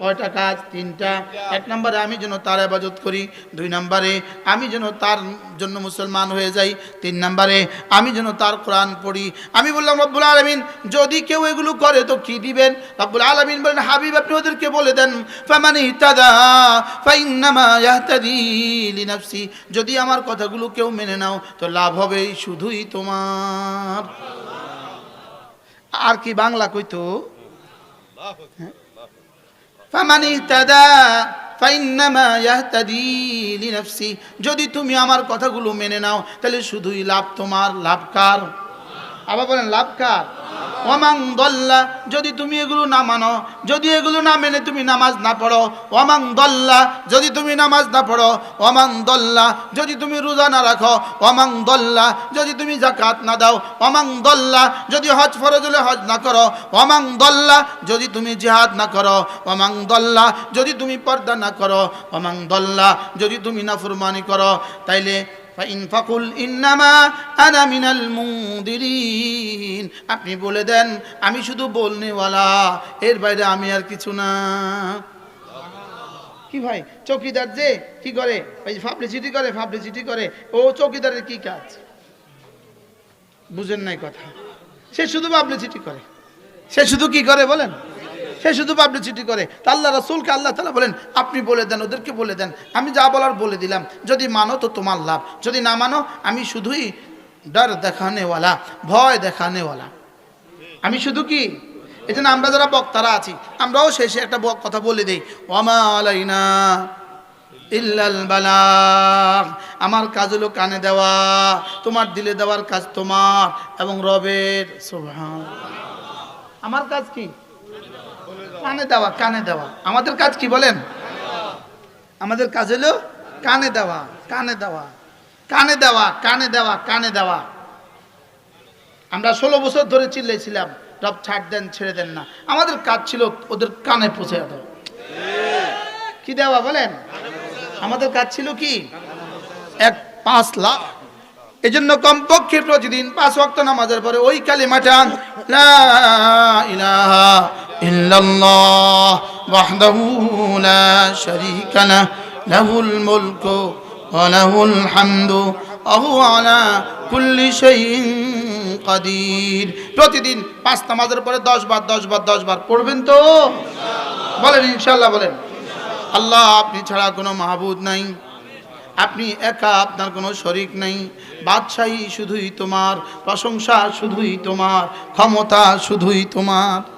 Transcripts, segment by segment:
কয়টা কাজ? তিনটা। এক নম্বরে আমি যেন তার আবাদত করি, দুই নম্বরে আমি যেন তার জন্য মুসলমান হয়ে যাই, তিন নম্বরে আমি যেন তার কোরআন পড়ি। আমি বললাম, রব্বুল আলমিন, যদি কেউ এগুলো করে তো কি দিবেন? রব্বুল আলমিন বলেন, হাবিব, আপনি ওদেরকে বলে দেন, ফামানি যদি আমার কথাগুলো কেউ মেনে নাও, তো লাভ হবে শুধুই তোমার। আর কি বাংলা কইতো? ফামান ইহতাদা ফাইন্নামা ইয়াহতাদি লিনাফসি। যদি তুমি আমার কথাগুলো মেনে নাও, তাহলে শুধুই লাভ তোমার, লাভ কার? আবার বলেন, লাভ কার? ওমাং দল্লা, যদি তুমি এগুলো না মানো, যদি এগুলো না মেনে তুমি নামাজ না পড়ো ওমাং দল্লা, যদি তুমি নামাজ না পড়ো ওমাং দল্লা, যদি তুমি রোজা না রাখো ওমাং দল্লা, যদি তুমি জাকাত না দাও ওমাং দল্লা, যদি হজ ফরজ হলে হজ না করো ওমাং দল্লা, যদি তুমি জেহাদ না করো ওমাং দল্লা, যদি তুমি পর্দা না করো ওমাং দল্লা, যদি তুমি নাফরমানি করো, তাইলে ফাইন ফাকুল ইন্নামা আনা মিনাল মুদিরিন আপনি বলে দেন, আমি শুধু বলনেওয়ালা, এর বাইরে আমি আর কিছু না। কি ভাই, চৌকিদার যে কি করে? ওই পাবলিসিটি করে পাবলিসিটি করে, ও চৌকিদারের কি কাজ? বুঝেন নাই কথা। সে শুধু পাবলিসিটি করে। সে শুধু কি করে বলেন? সে শুধু পাবলিসিটি করে। তা আল্লাহ রসুলকে আল্লাহ তালা বলেন, আপনি বলে দেন, ওদেরকে বলে দেন। আমি যা বলার বলে দিলাম। যদি মানো তো তোমার লাভ। যদি না মানো, আমি শুধুই ডর দেখানেওয়ালা, ভয় দেখানেওয়ালা। আমি শুধু কি? এই জন্য আমরা যারা বক্তারা আছি, আমরাও শেষে একটা কথা বলে দিই। ওমা ইল্লাল বালাগ। আমার কাজ হলো কানে দেওয়া, তোমার দিলে দেওয়ার কাজ তোমার এবং রবের। সুবহান আমার কাজ কি? কানে দেওয়া কানে দেওয়া। আমাদের কাজ কি বলেন? আমাদের কাজ হলো কানে দেওয়া কানে দেওয়া। কানে দেওয়া কানে দেওয়া কানে দেওয়া। আমরা ষোলো বছর ধরে চিল্লাইছিলাম, রব ছাড় দেন, ছেড়ে দেন না। আমাদের কাজ ছিল ওদের কানে পৌঁছে দেওয়া। কি দেওয়া বলেন? আমাদের কাজ ছিল কি? এক পাঁচ লাখ। এই জন্য কমপক্ষে প্রতিদিন পাঁচ ওয়াক্ত নামাজের পরে ওই কালিমাটা, লা ইলাহা ওয়াহদাহু লা শারীকা লাহ, লাহুল মুলকু ওয়া লাহুল হামদু, ওয়া হুয়া আলা কুল্লি শাইইন কাদির। প্রতিদিন পাঁচ নামাজের পরে দশ বার দশ বার দশ বার পড়বেন তো? বলেন, ইনশাআল্লাহ বলেন। আল্লাহ, আপনি ছাড়া কোনো মাহবুদ নাই। আপনি একা, আপনার কোনো শরিক নেই। বাদশাহী শুধুই তোমার, প্রশংসা শুধুই তোমার, ক্ষমতা শুধুই তোমার।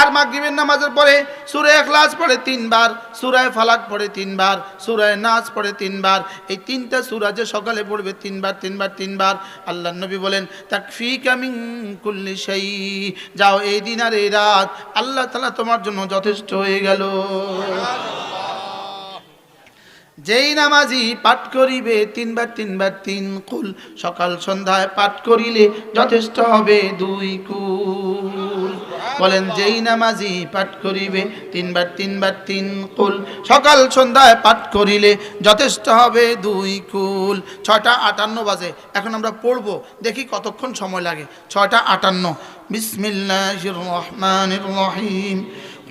আর মাগরিবের নামাজের পরে সুরে এখলাস পড়ে তিনবার সুরায় ফালাক পড়ে তিনবার সুরায় নাচ পড়ে তিনবার, এই তিনটা সুরা যে সকালে পড়বে তিনবার তিনবার তিনবার আল্লাহ নবী বলেন তাকফি কামিং কুল্লি সেই যাও এই দিন আর এই রাত, আল্লাহ তালা তোমার জন্য যথেষ্ট হয়ে গেল। যেই নামাজি পাঠ করিবে, তিনবার তিনবার, তিন কুল, সকাল সন্ধ্যায় পাঠ করিলে যথেষ্ট হবে দুই কুল। বলেন যেই নামাজি পাঠ করিবে তিনবার তিনবার তিন কুল সকাল সন্ধ্যায় পাঠ করিলে যথেষ্ট হবে দুই কুল ছটা আটান্ন বাজে এখন আমরা পড়বো দেখি কতক্ষণ সময় লাগে ছটা আটান্ন বিসমিল্লাহির রহমানির রহিম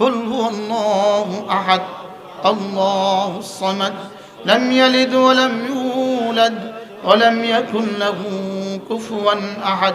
قل هو الله أحد الله الصمد لم يلد ولم يولد ولم يكن له كفوا أحد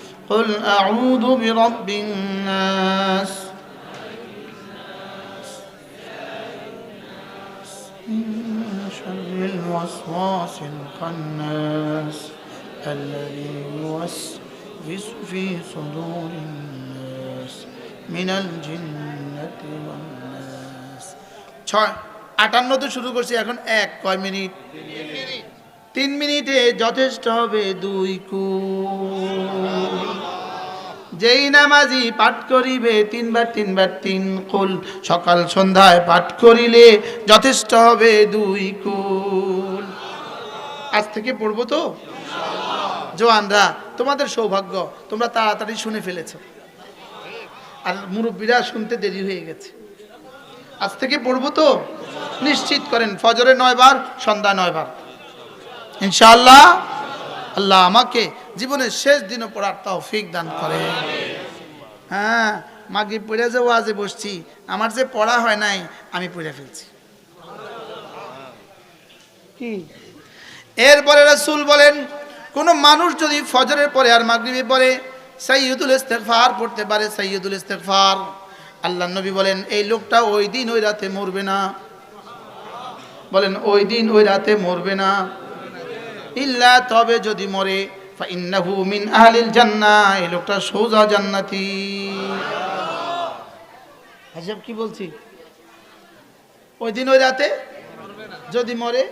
قل أعوذ برب الناس من شر الوسواس الخناس الذي يوسوس في صدور الناس من الجنة والناس ছয় আটান্নতে শুরু করছি এখন এক কয় মিনিট তিন মিনিটে যথেষ্ট হবে দুই কুল যেই নামাজি পাঠ করিবে, তিনবার তিনবার তিন কুল। সকাল সন্ধ্যায় পাঠ করিলে যথেষ্ট হবে দুই কুল। আজ থেকে পড়ব তো? জোয়ানরা, তোমাদের সৌভাগ্য, তোমরা তাড়াতাড়ি শুনে ফেলেছ। আর মুরব্বীরা শুনতে দেরি হয়ে গেছে। আজ থেকে পড়ব তো? নিশ্চিত করেন, ফজরে নয় বার সন্ধ্যা নয় বার ইনশাআল্লাহ, আল্লাহ আমাকে জীবনের শেষ দিনও পড়ার তৌফিক দান করে। হ্যাঁ মাগি পড়ে যে ওয়াজে বসছি, আমার যে পড়া হয় নাই, আমি পড়ে ফেলছি। কি? এরপরে রাসূল বলেন, কোন মানুষ যদি ফজরের পরে আর মাগরিবে পরে সাইয়্যিদুল ইস্তেগফার পড়তে পারে সাইয়্যিদুল ইস্তেগফার। আল্লাহ নবী বলেন, এই লোকটা ওই দিন ওই রাতে মরবে না। বলেন, ওই দিন ওই রাতে মরবে না। ইল্লা তবে যদি মরে কি বলছি? ওই দিন, ওই রাতে? যদি মরে,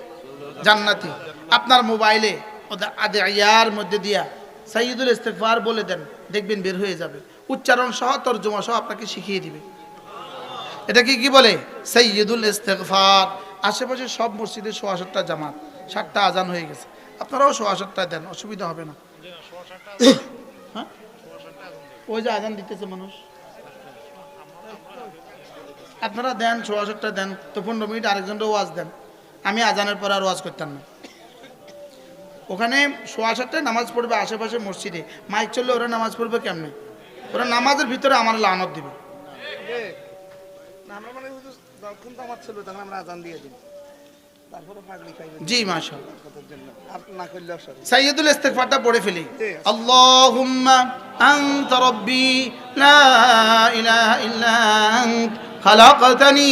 জান্নাতি। আপনার মোবাইলে আদে মধ্যে দিয়া সাইয়দুল ইস্তেগফার বলে দেন, দেখবেন বের হয়ে যাবে। উচ্চারণ সহ, তর্জমা সহ আপনাকে শিখিয়ে দিবে। এটা কি কি বলে? সৈয়দুল ইস্তেগফার। আশেপাশে সব মসজিদে সোয়া সাতটা জামাত, সাতটা আজান হয়ে গেছে। আপনারাও সোয়া সাতটা দেন, অসুবিধা হবে না। হ্যাঁ? ওই যে আজান দিতেছে মানুষ। আপনারা দেন সোয়া সাতটা দেন, তো পনেরো মিনিট আরেকজনটা ওয়াজ দেন। আমি আজানের পর আর ওয়াজ করতাম না। ওখানে সোয়া সাতটায় নামাজ পড়বে আশেপাশে মসজিদে। মাইক চললে ওরা নামাজ পড়বে কেমনে? ওরা নামাজের ভিতরে আমার লানত দিবে। আমরা মানে তো আমার ছিল তখন আমরা আজান দিয়ে দিই। জি মাশাআল্লাহ। সাইয়্যিদুল ইস্তিগফারটা পড়ে ফেলি। আল্লাহুম্মা আনতা রাব্বি লা ইলাহা ইল্লা আনত খালাকতানি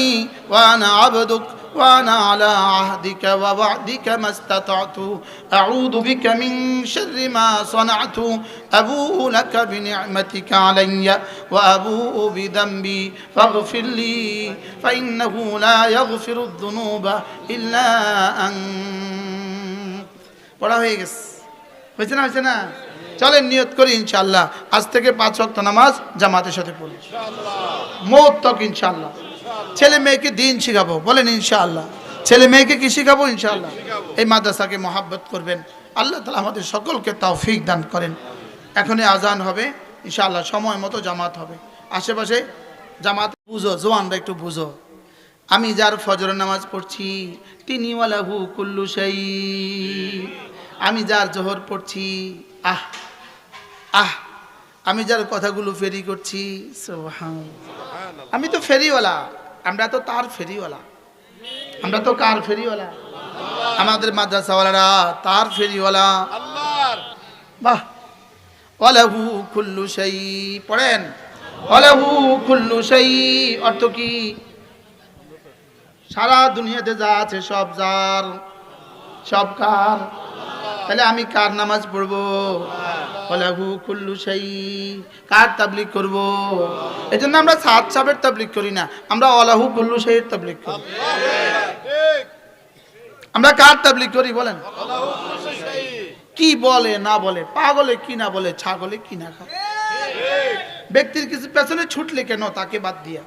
ওয়া আনা আবদুক। وانا على عهدك ووعدك ما استطعت اعوذ بك من شر ما صنعت ابوء لك بنعمتك علي وابوء بذنبي فاغفر لي فانه لا يغفر الذنوب الا انت পড়া হয়ে গেছে হয়েছে না হয়েছে না চলেন নিয়ত করি ইনশাল্লাহ আজ থেকে পাঁচ ওয়াক্ত নামাজ জামাতের সাথে পড়ি মৌত তক ইনশাল্লাহ ছেলে মেয়েকে দিন শিখাবো, বলেন ইনশাআল্লাহ। ছেলে মেয়েকে কি শিখাবো? ইনশাআল্লাহ। এই মাদ্রাসাকে মহাব্বত করবেন। আল্লাহ তালা আমাদের সকলকে তৌফিক দান করেন। এখনই আজান হবে, ইনশাআল্লাহ সময় মতো জামাত হবে। আশেপাশে জামাত, বুঝো, জোয়ানরা একটু বুঝো। আমি যার ফজর নামাজ পড়ছি, তিনি ওয়ালাহু কুল্লু শাই। আমি যার জোহর পড়ছি, আহ আহ, আমি যার কথাগুলো ফেরি করছি। আমি তো ফেরিওয়ালা। আমরা তো তার ফেরিওয়ালা। আমরা তো কার ফেরিওয়ালা? আমাদের মাদ্রাসাওয়ালারা তার ফেরিওয়ালা। বাহ। ওয়ালাহু কুল্লু শাই। পড়েন। ওয়ালাহু কুল্লু শাই। অর্থ কি? সারা দুনিয়াতে যা আছে সব যার। সব কার? তাহলে আমি কার নামাজ পড়ব? ওয়ালাহু কুল্লু কার তাবলিক করব? এই জন্য আমরা সাত সাবের তাবলিক করি না, আমরা অলাহু কুল্লু শাইয়ের তাবলিক করি। আমরা কার তাবলিক করি বলেন? কি বলে, না বলে, পাগলে কি না বলে, ছাগলে কি না খায়? ব্যক্তির কিছু পেছনে ছুটলে কেন তাকে বাদ দিয়া?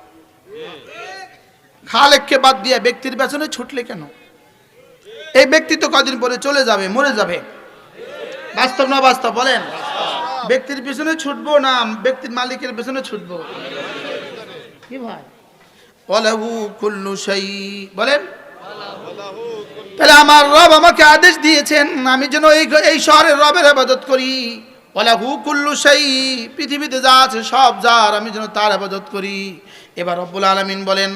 খালেককে বাদ দিয়া ব্যক্তির পেছনে ছুটলে কেন? এই ব্যক্তি তো কদিন পরে চলে যাবে, মরে যাবে? বাস্তব না বাস্তব, বলেন। ব্যক্তির পিছনে ছুটবো না, ব্যক্তির মালিকের পিছনে ছুটবো? কি ভাই? বলেন। তাহলে আমার রব আমাকে আদেশ দিয়েছেন, আমি যেন এই এই শহরের রবের আবাদত করি। ওয়ালাহু কুল্লু শাই, পৃথিবীতে যা আছে সব যার, আমি যেন তার আবাদত করি। এবার রব্বুল আলামিন বলেন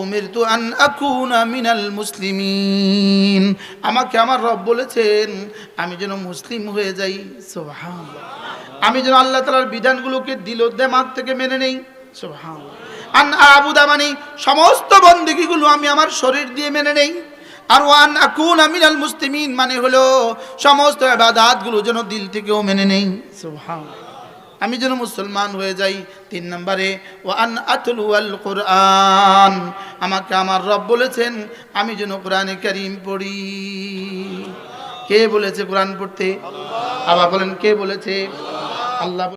অমিরতু আন আকুনা আমিনাল মুসলিমিন। আমাকে আমার রব বলেছেন, আমি যেন মুসলিম হয়ে যাই। সোহাম আমি যেন আল্লাহ তালার বিধানগুলোকে দিল দেমাগ থেকে মেনে নেই। সোহান আন আবুদা মানে সমস্ত বন্দিকিগুলো আমি আমার শরীর দিয়ে মেনে নেই। আর ওয়ান আকুন আমিনাল মুসলিমিন মানে হলো সমস্ত আবাদাতগুলো যেন দিল থেকেও মেনে নেই। সোহান আমি যেন মুসলমান হয়ে যাই, তিন নম্বরে ওয়ান আতুল কোরআন আমাকে আমার রব বলেছেন, আমি যেন কোরআনে করিম পড়ি। কে বলেছে কোরআন পড়তে? আবার বলেন, কে বলেছে? আল্লাহ